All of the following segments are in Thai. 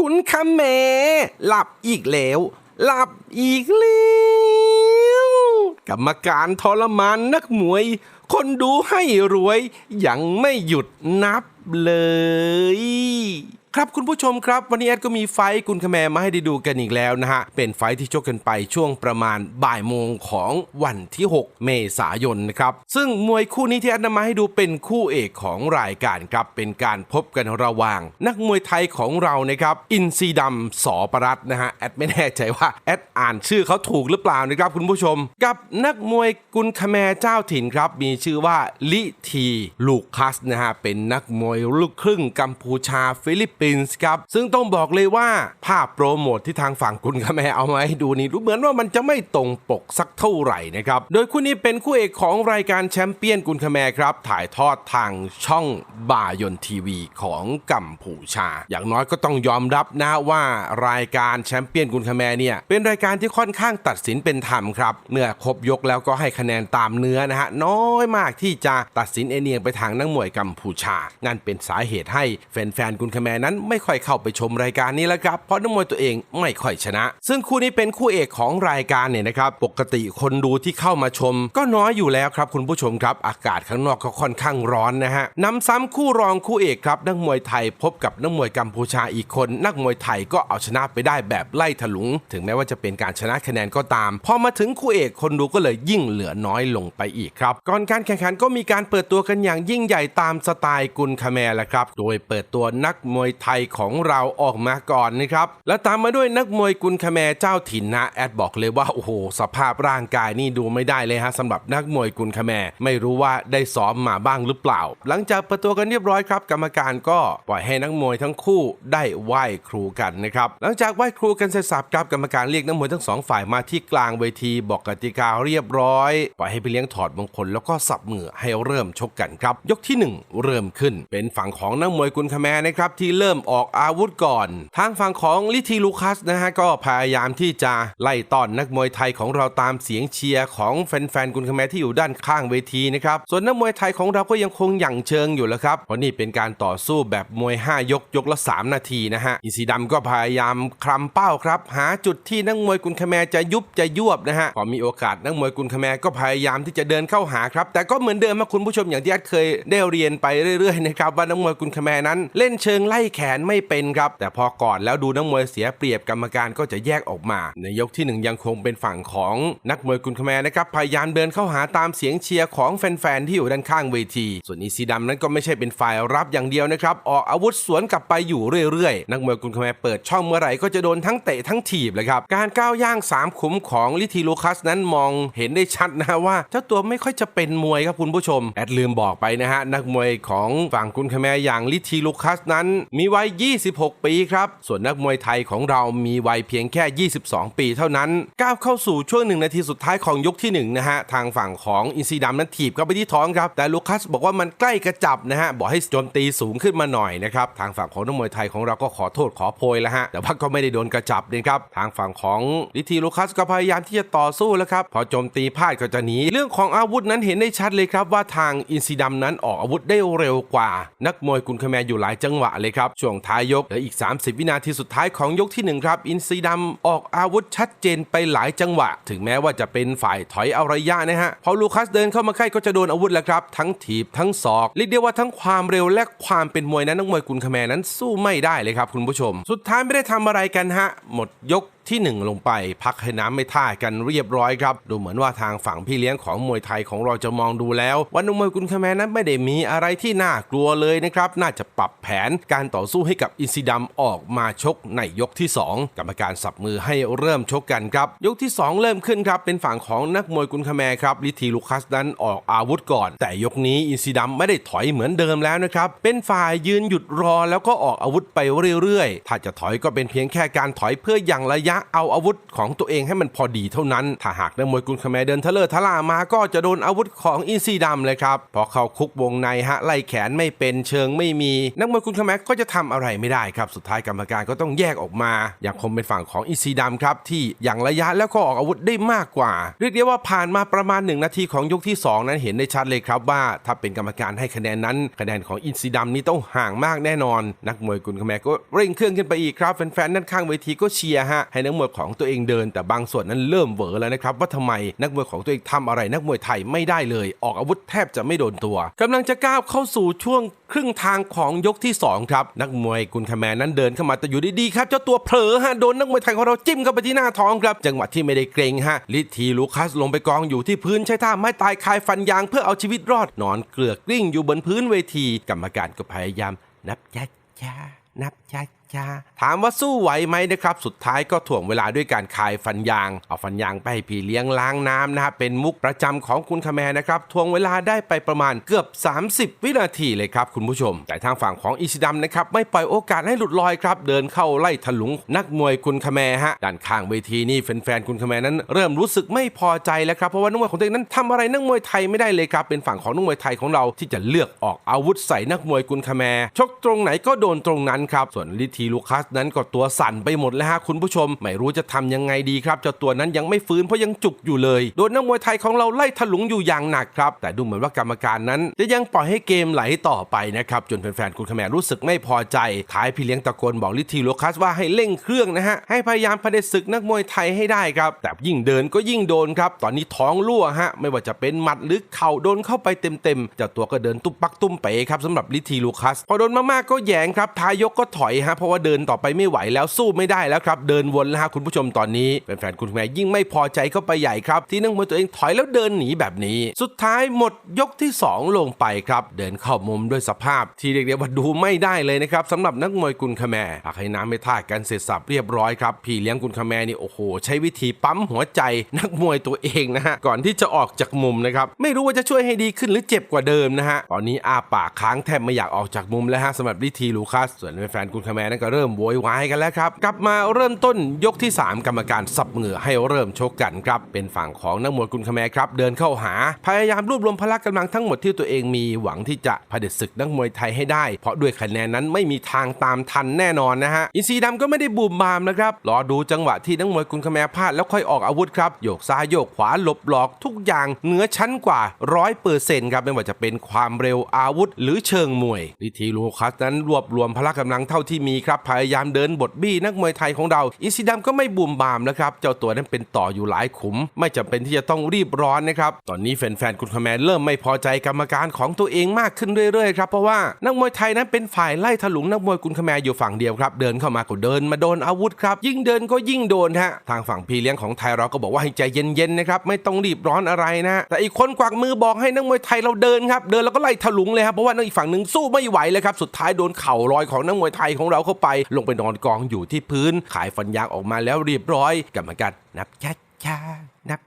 กุนคำแมหลับอีกแล้ว หลับอีกแล้วกรรมการทรมานนักมวย คนดูให้รวย ยังไม่หยุดนับเลย ครับคุณผู้ชมครับ วันนี้แอดก็มีไฟท์กุนคแมมาให้ได้ดูกันอีกแล้วนะฮะ เป็นไฟท์ที่ชกกันไปช่วงประมาณบ่ายโมงของวันที่ 6 เมษายนนะครับ ซึ่งมวยคู่นี้ที่แอดนำมาให้ดูเป็นคู่เอกของรายการครับ เป็นการพบกันระหว่าง นักมวยไทยของเรานะครับ อินซีดำสอประรัตน์นะฮะแอดไม่แน่ใจว่าแอดอ่านชื่อเขาถูกหรือเปล่านะครับคุณผู้ชม กับนักมวยกุนคแมเจ้าถิ่นครับมีชื่อว่าลิทีลูคัสนะฮะเป็นนักมวยลูกครึ่งกัมพูชาฟิลิปปินส์ครับ ซึ่งต้องบอกเลยว่าภาพโปรโมทที่ทางฝั่งกุนคแมเอามาให้ดูนี่รู้เหมือนว่ามันจะไม่ตรงปกสักเท่าไหร่นะครับ โดยคู่นี้เป็นคู่เอกของรายการแชมเปี้ยนกุนคแมครับ ถ่ายทอดทางช่องบายนทีวีของกัมพูชา อย่างน้อยก็ต้องยอมรับนะว่ารายการแชมเปี้ยนกุนคแมเนี่ยเป็นรายการที่ค่อนข้างตัดสินเป็นธรรมครับ เมื่อครบยกแล้วก็ให้คะแนนตามเนื้อนะฮะน้อยมากที่จะตัดสินเอเนียงไปทางนักมวยกัมพูชา นั่นเป็นสาเหตุให้แฟนๆกุนคแมนั้นไม่ค่อยเข้าไปชมรายการนี้แล้วครับ เพราะนักมวยตัวเองไม่ค่อยชนะ ซึ่งคู่นี้เป็นคู่เอกของรายการเนี่ยนะครับ ปกติคนดูที่เข้ามาชม ก็น้อยอยู่แล้วครับคุณผู้ชมครับ อากาศข้างนอกก็ค่อนข้างร้อนนะฮะนำซ้ำคู่รองคู่เอกครับนักมวยไทยพบกับนักมวยกัมพูชาอีกคน นักมวยไทยก็เอาชนะไปได้แบบไล่ถลุง ถึงแม้ว่าจะเป็นการชนะคะแนนก็ตาม พอมาถึงคู่เอกคนดูก็เลยยิ่งเหลือน้อยลงไปอีกครับ ก่อนการแข่งขันก็มีการเปิดตัวกันอย่างยิ่งใหญ่ตามสไตล์กุนคาแมร์แหละครับ โดยเปิดตัวนักมวยไทยของเราออกมาก่อนนะครับ และตามมาด้วยนักมวยกุนคาแมเจ้าถิ่นนะแอดบอกเลยว่าโอ้โหสภาพร่างกายนี่ดูไม่ได้เลยฮะสำหรับนักมวยกุนคาแมไม่รู้ว่าได้ซ้อมมาบ้างหรือเปล่า หลังจากปิดตัวกันเรียบร้อยครับกรรมการก็ปล่อยให้นักมวยทั้งคู่ได้ไหว้ครูกันนะครับหลังจากไหว้ครูกันเสร็จสับครับกรรมการเรียกนักมวยทั้งสองฝ่ายมาที่กลางเวทีบอกกติกาเรียบร้อยปล่อยให้ไปเลี้ยงถอดมงคลแล้วก็สับมือให้เริ่มชกกันครับ ยกที่หนึ่งเริ่มขึ้น เป็นฝั่งของนักมวยกุนคาแมนะครับที่เริ่มออกอาวุธก่อน ทางฝั่งของลิทีลูคัสนะฮะก็พยายามที่จะไล่ต้อนนักมวยไทยของเราตามเสียงเชียร์ของแฟนๆกุนคาแมที่อยู่ด้านข้างเวทีนะครับ ส่วนนักมวยไทยของเราก็ยังคงหยั่งเชิงอยู่แล้วครับ เพราะนี่เป็นการต่อสู้แบบมวย 5 ยกยกละ 3 นาทีนะฮะ อินซีดำก็พยายามคลำเป้าครับ หาจุดที่นักมวยกุนคาแมจะยุบจะยวบนะฮะ พอมีโอกาสนักมวยกุนคาแมก็พยายามที่จะเดินเข้าหาครับ แต่ก็เหมือนเดิมนะคุณผู้ชมอย่างที่อัดเคยได้เรียนไปเรื่อยๆนะครับว่านักมวยกุนคาแมนั้น เล่นเชิงไล่แขนไม่เป็นครับ แต่พอก่อนแล้วดูนักมวยเสียเปรียบกรรมการก็จะแยกออกมา ในยกที่หนึ่งยังคงเป็นฝั่งของนักมวยกุนคแมร์นะครับพยายามเดินเข้าหาตามเสียงเชียร์ของแฟนๆที่อยู่ด้านข้างเวที ส่วนอีซีดำนั้นก็ไม่ใช่เป็นฝ่ายรับอย่างเดียวนะครับออกอาวุธสวนกลับไปอยู่เรื่อยๆ นักมวยกุนคแมร์เปิดช่องเมื่อไหร่ก็จะโดนทั้งเตะทั้งถีบเลยครับการก้าวย่าง3ขุมของลิทีลูคัสนั้นมองเห็นได้ชัดนะว่า เจ้าตัวไม่ค่อยจะเป็นมวยครับคุณผู้ชมแอดลืมบอกไปนะฮะนักมวยของฝั่งกุนคแมอย่างลิทีลูคัสนั้นมีวัย 26 ปีครับ ส่วนนักมวยไทยของเรามีวัยเพียงแค่ 22 ปีเท่านั้น ก้าวเข้าสู่ช่วงหนึ่งนาทีสุดท้ายของยกที่1นะฮะ ทางฝั่งของอินซีดำนั้นถีบเข้าไปที่ท้องครับ แต่ลูคัสบอกว่ามันใกล้กระจับนะฮะ บอกให้โจมตีสูงขึ้นมาหน่อยนะครับ ทางฝั่งของนักมวยไทยของเราก็ขอโทษขอโพยแล้วฮะ แต่ว่าก็ไม่ได้โดนกระจับนะครับ ทางฝั่งของลิทีลูคัสก็พยายามที่จะต่อสู้แล้วครับ พอโจมตีพลาดก็จะหนี เรื่องของอาวุธนั้นเห็นได้ชัดเลยครับว่าทางอินซีดำนั้นออกอาวุธได้เร็วกว่า นักมวยกุนคแมอยู่หลายจังหวะเลยครับช่วงท้ายยกและอีก 30 วินาทีสุดท้ายของยกที่หนึ่งครับ อินซีดำออกอาวุธชัดเจนไปหลายจังหวะ ถึงแม้ว่าจะเป็นฝ่ายถอยเอาระยะนะฮะพอลูคัสเดินเข้ามาใกล้ก็จะโดนอาวุธแล้วครับ ทั้งถีบทั้งศอกเรียกได้ว่าทั้งความเร็วและความเป็นมวยนั้นนักมวยกุนคาแมนั้นสู้ไม่ได้เลยครับคุณผู้ชม สุดท้ายไม่ได้ทำอะไรกันฮะหมดยก ที่ 1 ลงไปพักให้น้ำไม่ท่ากันเรียบร้อยครับ ดูเหมือนว่าทางฝั่งพี่เลี้ยงของมวยไทยของเราจะมองดูแล้ววันนุ่มมวยกุนคาแมนนั้นไม่ได้มีอะไรที่น่ากลัวเลยนะครับ น่าจะปรับแผนการต่อสู้ให้กับอินซีดัมออกมาชกในยกที่ 2 กรรมการสับมือให้เริ่มชกกันครับ ยกที่ 2 เริ่มขึ้นครับ เป็นฝั่งของนักมวยกุนคาแมครับลิทีลูคัสนั้นออกอาวุธก่อน แต่ยกนี้อินซีดัมไม่ได้ถอยเหมือนเดิมแล้วนะครับเป็นฝ่ายยืนหยุดรอแล้วก็ออกอาวุธไปเรื่อยๆ ถ้าจะถอยก็เป็นเพียงแค่การถอยเพื่อยังระยะเอาอาวุธของตัวเองให้มันพอดีเท่านั้น ถ้าหากนักมวยกุนคาแมเดินทะเลทะล่ามาก็จะโดนอาวุธของอินซีดำเลยครับ พอเข้าคุกวงในฮะไล่แขนไม่เป็นเชิงไม่มี นักมวยกุนคาแมก็จะทำอะไรไม่ได้ครับ สุดท้ายกรรมการก็ต้องแยกออกมา อยังคงเป็นฝั่งของอินซีดำครับที่อย่างระยะแล้วก็ออกอาวุธได้มากกว่า เรียกได้ว่าผ่านมาประมาณ 1 นาทีของยกที่ 2 นั้นเห็นได้ชัดเลยครับว่า ถ้าเป็นกรรมการให้คะแนนนั้น คะแนนของอินซีดำนี่ต้องห่างมากแน่นอน นักมวยกุนคาแมก็เร่งเครื่องขึ้นไปอีกครับแฟนๆด้านข้างเวทีก็เชียร์ฮะให้นักมวยของตัวเองเดิน แต่บางส่วนนั้นเริ่มเหวอแล้วนะครับว่าทำไมนักมวยของตัวเองทำอะไรนักมวยไทยไม่ได้เลย ออกอาวุธแทบจะไม่โดนตัวกำลังจะก้าวเข้าสู่ช่วงครึ่งทางของยกที่สองครับ นักมวยกุนคาแมนนั้นเดินเข้ามาแต่อยู่ดีๆครับเจ้าตัวเผลอฮะโดนนักมวยไทยของเราจิ้มเข้าไปที่หน้าท้องครับ จังหวะที่ไม่ได้เกรงฮะลิทีลูคัสลงไปกองอยู่ที่พื้นใช้ท่าไม้ตายคายฟันยางเพื่อเอาชีวิตรอดนอนเกลือกกลิ้งอยู่บนพื้นเวที กรรมการก็พยายามนับช้าช้าๆนับช้า ช้าถามว่าสู้ไหวไหมนะครับ สุดท้ายก็ถ่วงเวลาด้วยการคายฟันยาง เอาฟันยางไปให้พี่เลี้ยงล้างน้ำนะฮะเป็นมุกประจำของคุณคแมนะครับทวงเวลาได้ไปประมาณเกือบ 30 วินาทีเลยครับคุณผู้ชม แต่ทางฝั่งของอิชิดัมนะครับไม่ปล่อยโอกาสให้หลุดลอยครับ เดินเข้าไล่ถลุงนักมวยคุณคแมฮะด้านข้างเวทีนี่แฟนๆคุณคแมนั้น เริ่มรู้สึกไม่พอใจแล้วครับเพราะว่านักมวยของตัวเองนั้นทำอะไรนักมวยไทยไม่ได้เลยครับเป็นฝั่งของนักมวยไทยของเราที่จะเลือกออกอาวุธใส่นักมวยกุนคแมชกตรงไหนก็โดนตรงนั้นครับส่วนลิทีลูคัสนั้นก็ตัวสั่นไปหมดแล้วฮะคุณผู้ชม ไม่รู้จะทำยังไงดีครับเจ้าตัวนั้นยังไม่ฟื้นเพราะยังจุกอยู่เลย โดนนักมวยไทยของเราไล่ถลุงอยู่อย่างหนักครับแต่ดูเหมือนว่ากรรมการนั้นจะยังปล่อยให้เกมไหลต่อไปนะครับจนแฟนๆคุณคาแมรู้สึกไม่พอใจท้ายพี่เลี้ยงตะโกนบอกลิทีลูคัสว่าให้เร่งเครื่องนะฮะให้พยายามเผดศึกนักมวยไทยให้ได้ครับแต่ยิ่งเดินก็ยิ่งโดนครับตอนนี้ท้องรั่วฮะไม่ว่าจะเป็นหมัดหรือเข่าโดนเข้าไปเต็มๆเจ้าตัวก็เดินตุ้มปักตุ้มเป๋ครับสำหรับลิทีลูคัสพอโดนมากๆก็แยงครับทายกก็ถอยฮะเพราะว่าเดินต่อไปไม่ไหวแล้วสู้ไม่ได้แล้วครับ เดินวนแล้วฮะคุณผู้ชมตอนนี้แฟนๆคุณแม่ยิ่งไม่พอใจเข้าไปใหญ่ครับ ที่นักมวยตัวเองถอยแล้วเดินหนีแบบนี้ สุดท้ายหมดยกที่ 2 ลงไปครับ เดินเข้ามุมด้วยสภาพ ที่เรียกได้ว่าดูไม่ได้เลยนะครับสำหรับนักมวยกุนคาแมผักให้น้ำไม่ท่ากันเสร็จสับเรียบร้อยครับพี่เลี้ยงกุนคาแมนี่โอ้โห ใช้วิธีปั๊มหัวใจนักมวยตัวเองนะฮะก่อนที่จะออกจากมุมนะครับไม่รู้ว่าจะช่วยให้ดีขึ้นหรือเจ็บกว่าเดิมนะฮะตอนนี้อาปากค้างแทบไม่อยากออกจากมุมแล้วฮะสำหรับลิทีลูคัสส่วนแฟนกุนคแมนั่นก็เริ่มโวยวายกันแล้วครับ กลับมาเริ่มต้นยกที่ 3 กรรมการสับเหงื่อให้เริ่มชกกันครับ เป็นฝั่งของนักมวยกุนคแมครับ เดินเข้าหา พยายามรวบรวมพละกำลังทั้งหมดที่ตัวเองมีหวังที่จะเผด็จศึกนักมวยไทยให้ได้ เพราะด้วยคะแนนนั้นไม่มีทางตามทันแน่นอนนะฮะอินซีดำก็ไม่ได้บูมบามนะครับรอดูจังหวะที่นักมวยกุนคแมพลาดแล้วค่อยออกอาวุธครับโยกซ้ายโยกขวาหลบหลอกทุกอย่างเหนือชั้นกว่าร้อยเปอร์เซ็นต์ครับไม่ว่าจะเป็นความเร็วอาวุธ หรือเชิงมวยลิทีลูคัสนั้นรวบรวมพละกำลังเท่าที่มีครับพยายามเดินบทบี้นักมวยไทยของเราอินซีดำก็ไม่บูมบามนะครับเจ้าตัวนั้นเป็นต่ออยู่หลายขุม ไม่จำเป็นที่จะต้องรีบร้อนนะครับตอนนี้แฟนๆคุณคแมนเริ่มไม่พอใจกรรมการของตัวเองมากขึ้นเรื่อยๆครับเพราะว่านักมวยไทยนั้นเป็นฝ่ายไล่ถลุงนักมวยกุนคแมอยู่ฝั่งเดียวครับเดินเข้ามาก็เดินมาโดนอาวุธครับยิ่งเดินก็ยิ่งโดนฮะทางฝั่งพี่เลี้ยงของไทยเราก็บอกว่าให้ใจเย็นๆนะครับไม่ต้องรีบร้อนอะไรนะแต่อีกคนกวักมือบอกให้นักมวยไทยเราเดินครับเดินแล้วก็ไล่ถลุงเลยครับเพราะว่านักอีกฝั่งหนึ่งสู้ไม่ไหวเลยครับสุดท้ายโดนเข่าลอยของนักมวยไทยของเราเข้าไป ลงไปนอนกองอยู่ที่พื้น ขายฟันยางออกมาแล้วเรียบร้อยกรรมการนับช้าๆนับ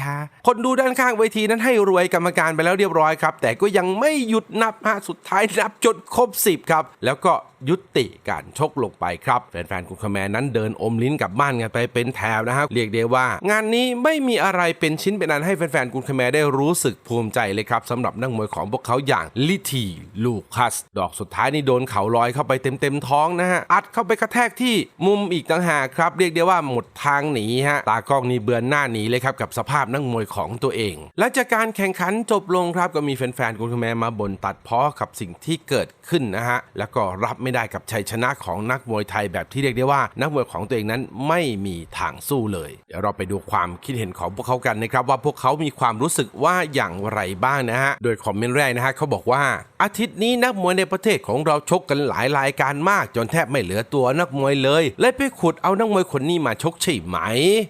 ช้าๆ คนดูด้านข้างเวทีนั้นให้รวยกรรมการไปแล้วเรียบร้อยครับ แต่ก็ยังไม่หยุดนับฮะสุดท้ายนับจนครบ 10 ครับ แล้วก็ยุติการชกลงไปครับ แฟนๆคุณคแมนนั้นเดินอมลิ้นกลับบ้านกันไปเป็นแถวนะครับเรียกได้ว่า งานนี้ไม่มีอะไรเป็นชิ้นเป็นอันให้แฟนๆคุณคแมได้รู้สึกภูมิใจเลยครับสำหรับนักมวยของพวกเขาอย่างลิทีลูคัส ดอกสุดท้ายนี่โดนเข่าลอยเข้าไปเต็มๆท้องนะฮะอัดเข้าไปกระแทกที่มุมอีกต่างหากครับ เรียกได้ว่าหมดทางหนีฮะตากล้องนี่เบือนหน้าหนีเลยครับกับสภาพนักมวยของตัวเอง และจากการแข่งขันจบลงครับก็มีแฟนๆคุณคาแมมาบ่นตัดพ้อกับสิ่งที่เกิดขึ้นนะฮะแล้วก็รับไม่ได้กับชัยชนะของนักมวยไทยแบบที่เรียกได้ว่า นักมวยของตัวเองนั้นไม่มีทางสู้เลย เดี๋ยวเราไปดูความคิดเห็นของพวกเขากันนะครับว่าพวกเขามีความรู้สึกว่าอย่างไรบ้างนะฮะโดยคอมเมนต์แรกนะฮะเขาบอกว่า อาทิตย์นี้นักมวยในประเทศของเราชกกันหลายรายการมาก จนแทบไม่เหลือตัวนักมวยเลยเลยไปขุดเอานักมวยคนนี้มาชกใช่ไหม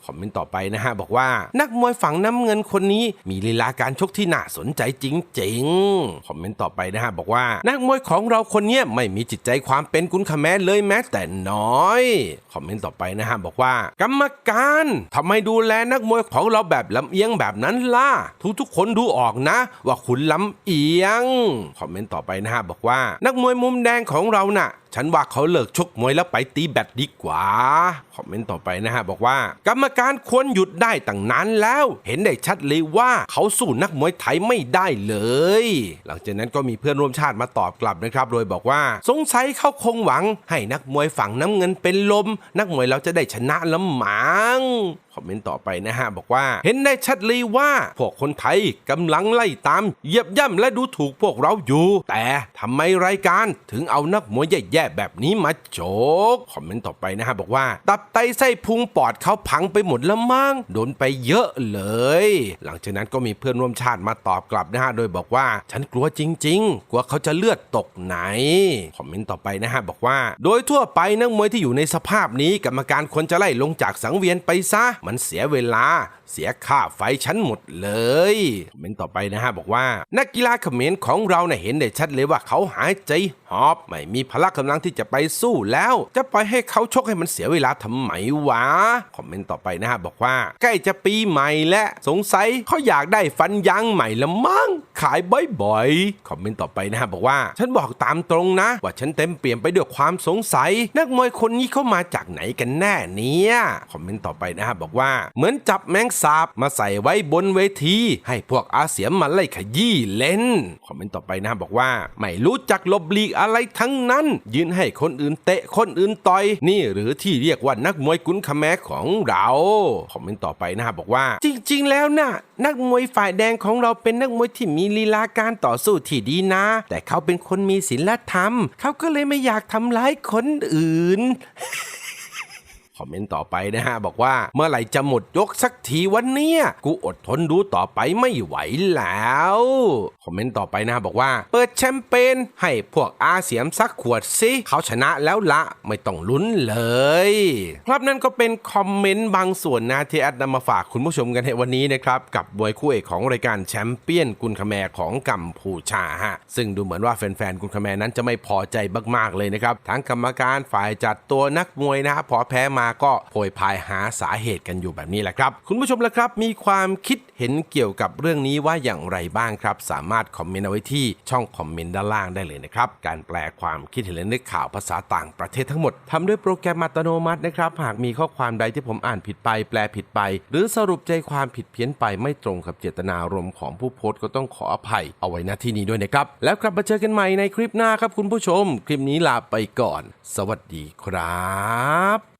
คอมเมนต์ต่อไปนะฮะบอกว่านักมวยฝั่งน้ำเงินคนนี้มีลีลาการชกที่น่าสนใจจริงๆ คอมเมนต์ต่อไปนะฮะบอกว่า นักมวยของเราคนนี้ไม่มีจิตใจความเป็นกุนขแมนเลยแม้แต่น้อย คอมเมนต์ต่อไปนะฮะบอกว่า กรรมการทำไมดูแลนักมวยของเราแบบลำเอียงแบบนั้นล่ะ ทุกๆคนดูออกนะ ว่าคุณลำเอียง คอมเมนต์ต่อไปนะฮะบอกว่า นักมวยมุมแดงของเราน่ะฉันว่าเขาเลิกชกมวยแล้วไปตีแบดดีกว่า คอมเมนต์ต่อไปนะฮะ บอกว่า กรรมการควรหยุดได้ตั้งนานแล้ว เห็นได้ชัดเลยว่าเขาสู้นักมวยไทยไม่ได้เลย หลังจากนั้นก็มีเพื่อนร่วมชาติมาตอบกลับนะครับ โดยบอกว่า สงสัยเขาคงหวัง ให้นักมวยฝั่งน้ำเงินเป็นลม นักมวยเราจะได้ชนะละมังคอมเมนต์ต่อไปนะฮะ บอกว่า เห็นได้ชัดเลยว่า พวกคนไทยกำลังไล่ตามเหยียบย่ำและดูถูกพวกเราอยู่ แต่ทำไมรายการถึงเอานักมวยแย่ๆแบบนี้มาโจกคอมเมนต์ต่อไปนะฮะบอกว่า ตับไตไส้พุงปอดเขาพังไปหมดแล้วมั้งโดนไปเยอะเลย หลังจากนั้นก็มีเพื่อนร่วมชาติมาตอบกลับนะฮะโดยบอกว่า ฉันกลัวจริง ๆ กลัวเขาจะเลือดตกไหนคอมเมนต์ต่อไปนะฮะบอกว่า โดยทั่วไปนักมวยที่อยู่ในสภาพนี้กรรมการควรจะไล่ลงจากสังเวียนไปซะ มันเสียเวลา เสียค่าไฟชั้นหมดเลยคอมเมนต์ต่อไปนะฮะบอกว่า นักกีฬาเขมรของเราเน่ยเห็นได้ชัดเลยว่าเขาหายใจหอบไม่มีพละกำลังที่จะไปสู้แล้ว จะปล่อยให้เขาชกให้มันเสียเวลาทำไมวะ คอมเมนต์ต่อไปนะฮะบอกว่า ใกล้จะปีใหม่และสงสัยเขาอยากได้ฟันยางใหม่ละมั้งขายบ่อยๆ คอมเมนต์ต่อไปนะฮะบอกว่า ฉันบอกตามตรงนะ ว่าฉันเต็มเปี่ยมไปด้วยความสงสัย นักมวยคนนี้เขามาจากไหนกันแน่เนี่ยคอมเมนต์ต่อไปนะฮะบอกว่า เหมือนจับแมงสาบมาใส่ไว้บนเวที ให้พวกอาเสียมมาไล่ขยี้เล่นคอมเมนต์ต่อไปนะฮะบอกว่า ไม่รู้จักลบลีกอะไรทั้งนั้น ยืนให้คนอื่นเตะคนอื่นต่อย นี่หรือที่เรียกว่านักมวยกุนขแมของเราคอมเมนต์ต่อไปนะฮะบอกว่า จริง ๆ แล้วนะ่ะนักมวยฝ่ายแดงของเราเป็นนักมวยที่มีลีลาการต่อสู้ที่ดีนะ แต่เขาเป็นคนมีศีลธรรม เขาก็เลยไม่อยากทำร้ายคนอื่น คอมเมนต์ต่อไปนะฮะ บอกว่าเมื่อไหร่จะหมดยกสักทีวันเนี้ยกูอดทนดูต่อไปไม่ไหวแล้ว คอมเมนต์ต่อไปนะฮะบอกว่า เปิดแชมเปญให้พวกอาเสียมสักขวดสิเขาชนะแล้วละไม่ต้องลุ้นเลย ครับนั่นก็เป็นคอมเมนต์บางส่วนนะที่แอดนำมาฝากคุณผู้ชมกันในวันนี้นะครับกับมวยคู่เอกของรายการแชมเปี้ยนกุนคแมร์ของกัมพูชาฮะซึ่งดูเหมือนว่าแฟนๆกุนคแมร์นั้นจะไม่พอใจมากๆเลยนะครับทั้งกรรมการฝ่ายจัดตัวนักมวยนะฮะพอแพ้มาก็โผยพายหาสาเหตุกันอยู่แบบนี้แหละครับ คุณผู้ชมละครับ มีความคิดเห็นเกี่ยวกับเรื่องนี้ว่าอย่างไรบ้างครับ สามารถคอมเมนต์เอาไว้ที่ช่องคอมเมนต์ด้านล่างได้เลยนะครับ การแปลความคิดเห็นและนึกข่าวภาษาต่างประเทศทั้งหมดทำด้วยโปรแกรมอัตโนมัตินะครับหากมีข้อความใดที่ผมอ่านผิดไป แปลผิดไป หรือสรุปใจความผิดเพี้ยนไปไม่ตรงกับเจตนารมณ์ของผู้โพสต์ก็ต้องขออภัยเอาไว้ณที่นี้ด้วยนะครับ แล้วกลับมาเจอกันใหม่ในคลิปหน้าครับคุณผู้ชม คลิปนี้ลาไปก่อน สวัสดีครับ